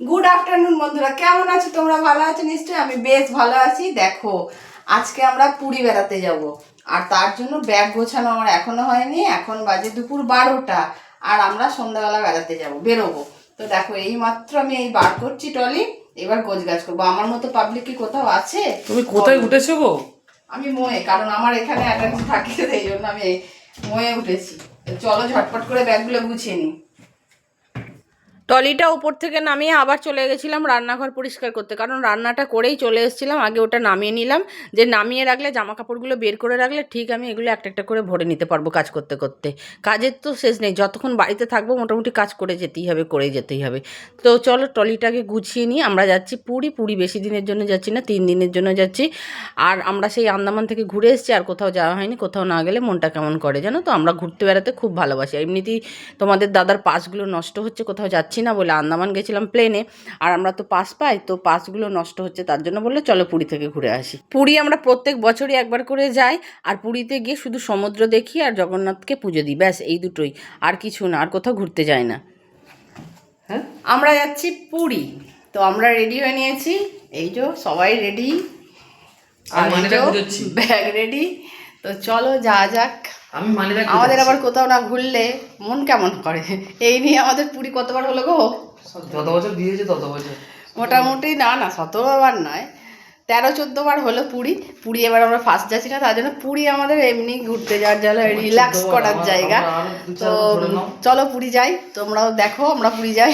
Good afternoon বন্ধুরা। কেমন আছো? তোমরা ভালো আছো? নিশ্চয়ই আমি বেশ ভালো আছি। দেখো আজকে আমরা পুরী বেড়াতে যাব। আর তার জন্য ব্যাগ গোছানো আমার এখনও হয়নি। এখন বাজে দুপুর বারোটা। আর আমরা সন্ধ্যাবেলা বেড়াতে যাব বেরোবো। তো দেখো এই মাত্র আমি এই বার করছি টলি এবার গোছ গাছ করব। আমার মতো পাবলিক কি কোথাও আছে? তুমি কোথায় উঠেছো গো? আমি মোয়ে কারণ আমার এখানে অ্যাটাচ থাকে সেই জন্য আমি মোয়ে উঠেছি। চলো ঝটপট করে ব্যাগগুলো গুছিয়ে নিই। টলিটা উপর থেকে নামিয়ে আবার চলে গেছিলাম রান্নাঘর পরিষ্কার করতে। কারণ রান্নাটা করেই চলে এসেছিলাম, আগে ওটা নামিয়ে নিলাম। যে নামিয়ে রাখলে জামা কাপড়গুলো বের করে রাখলে, ঠিক আমি এগুলো একটা একটা করে ভরে নিতে পারব কাজ করতে করতে। কাজের তো শেষ নেই, যতক্ষণ বাড়িতে থাকব, মোটামুটি কাজ করে যেতেই হবে করে যেতেই হবে। তো চলো টলিটাকে গুছিয়ে নিই আমরা যাচ্ছি পুরী। পুরী বেশি দিনের জন্য যাচ্ছি না, তিন দিনের জন্য যাচ্ছি। আর আমরা সেই আন্দামান থেকে ঘুরে এসেছি, আর কোথাও যাওয়া হয়নি, কোথাও না গেলে মনটা কেমন করে জানো তো? আমরা ঘুরতে বেড়াতে খুব ভালোবাসি। এমনিতেই তোমাদের দাদার পাসগুলো নষ্ট হচ্ছে, কোথাও যাচ্ছি না বলে আন্দামান গেছিলাম প্লেনে আর আমরা তো পাস পাই তো পাসগুলো নষ্ট হচ্ছে তার জন্য বলল চলো পুরী থেকে ঘুরে আসি। পুরী আমরা প্রত্যেক বছরই একবার করে যাই আর পুরীতে গিয়ে শুধু সমুদ্র দেখি আর জগন্নাথকে পুজো দিই ব্যাস এই দুটোই। আর কিছু না আর কোথাও ঘুরতে যাই না। হ্যাঁ? আমরা যাচ্ছি পুরী। তো আমরা রেডি হয়ে নিয়েছি। এই যে সবাই রেডি। ব্যাগ রেডি তো চলো যা যাক। আমি মানি আমাদের আবার কোথাও না ঘুরলে মন কেমন করে? এই নিয়ে আমাদের পুরী কতবার হলো গো? যত বছর দিয়েছে তত বছর। মোটামুটি না না সতেরোবার নয়। তেরো চোদ্দ বার হলো পুরী। পুরী এবার আমরা ফার্স্ট যাচ্ছি না তার জন্য পুরী আমাদের এমনি ঘুরতে যাওয়ার জন্য রিল্যাক্স করার জায়গা। তো। চলো পুরী যাই তোমরাও দেখো আমরা পুরী যাই।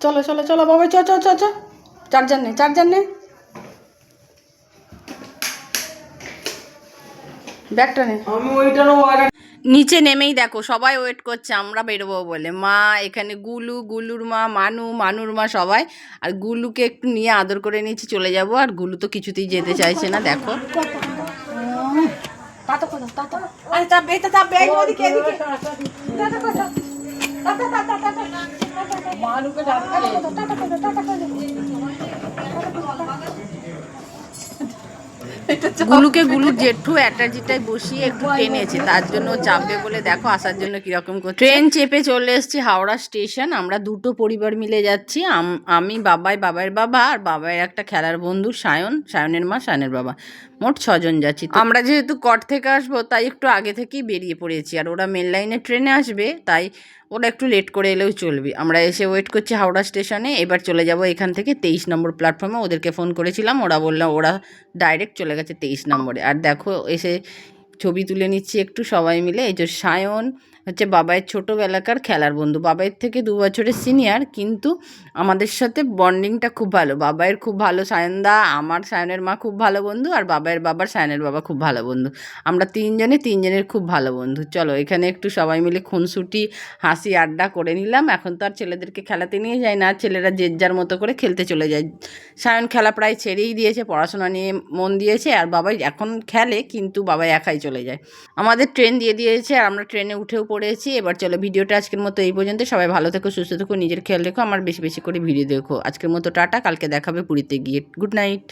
চলো চলো চলো বাবা চ চ চ চার্জার নেই চার্জার নে। ব্যাগটা নে। আমি ওইটা নেব নিচে নেমেই দেখো সবাই ওয়েট করছে আমরা বেরোবো বলে। মা এখানে গুলু গুলুর মা মানু মানুর মা সবাই। আর গুলুকে একটু নিয়ে আদর করে নিয়েছি চলে যাব। আর গুলু তো কিছুতেই যেতে চাইছে না দেখো। গুলুকে গুলু জেঠু অ্যাটার্জিটায় বসিয়ে একটু টেনেছে। তার জন্য চাপবে বলে দেখো আসার জন্য কীরকম করছে। ট্রেন চেপে চলে এসেছি হাওড়া স্টেশন। আমরা দুটো পরিবার মিলে যাচ্ছি। আমি বাবাই বাবার বাবা আর বাবার একটা খেলার বন্ধু সায়ন সায়নের মা সায়নের বাবা। মোট ছজন যাচ্ছি। আমরা যেহেতু কট থেকে আসব তাই একটু আগে থেকেই বেরিয়ে পড়েছি। আর ওরা মেন লাইনে ট্রেনে আসবে তাই ওরা একটু লেট করে এলেও চলবে। আমরা এসে ওয়েট করছি হাওড়া স্টেশনে এবার চলে যাব এখান থেকে তেইশ নম্বর প্ল্যাটফর্মে ওদেরকে ফোন করেছিলাম, ওরা বললাম ওরা ডাইরেক্ট চলে গেছে তেইশ নম্বরে। আর দেখো, এসে ছবি তুলে নিচ্ছি একটু সবাই মিলে। এই যে সায়ন হচ্ছে বাবাইয়ের ছোটোবেলাকার খেলার বন্ধু। বাবাইয়ের থেকে দু বছরের সিনিয়র কিন্তু আমাদের সাথে বন্ডিংটা খুব ভালো। বাবাইয়ের খুব ভালো সায়নদা, আমার সায়নের মা খুব ভালো বন্ধু আর বাবাইয়ের বাবার সায়নের বাবা খুব ভালো বন্ধু। আমরা তিনজনে তিনজনের খুব ভালো বন্ধু। চলো, এখানে একটু সবাই মিলে খুনসুটি, হাসি, আড্ডা করে নিলাম। এখন তো আর ছেলেদেরকে খেলাতে নিয়ে যায় না, ছেলেরা যে যার মতো করে খেলতে চলে যায়। সায়ন খেলা প্রায় ছেড়েই দিয়েছে, পড়াশোনা নিয়ে মন দিয়েছে আর বাবাই এখন খেলে, কিন্তু বাবাই একাই চলে যায়। আমাদের ট্রেন দিয়ে দিয়েছে আর আমরা ট্রেনে উঠেও পড়েছি। এবার চলো ভিডিওটা আজকের মতো এই পর্যন্ত। সবাই ভালো থেকো, সুস্থ থেকো, নিজের খেয়াল রেখো, আমার বেশি বেশি করে ভিডিও দেখো। আজকের মতো টাটা, কালকে দেখাবে পুরীতে গিয়ে। Good night.